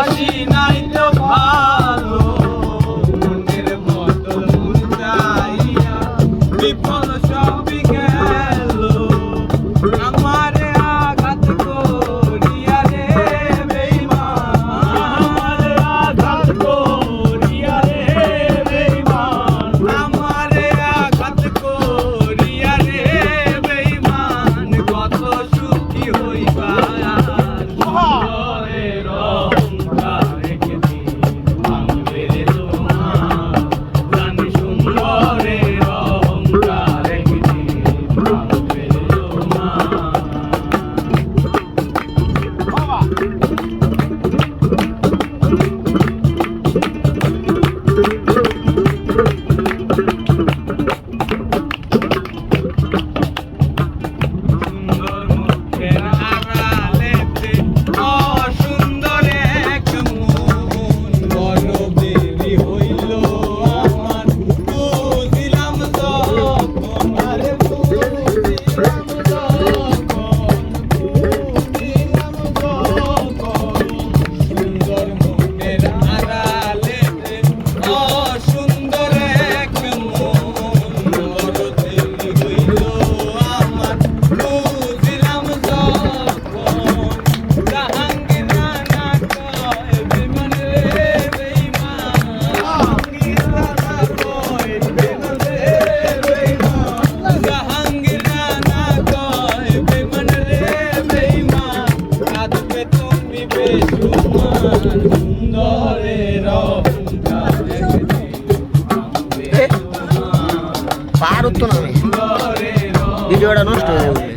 হাসিনা পারতো না আমি ভিডিওটা নষ্ট হয়ে যাবে।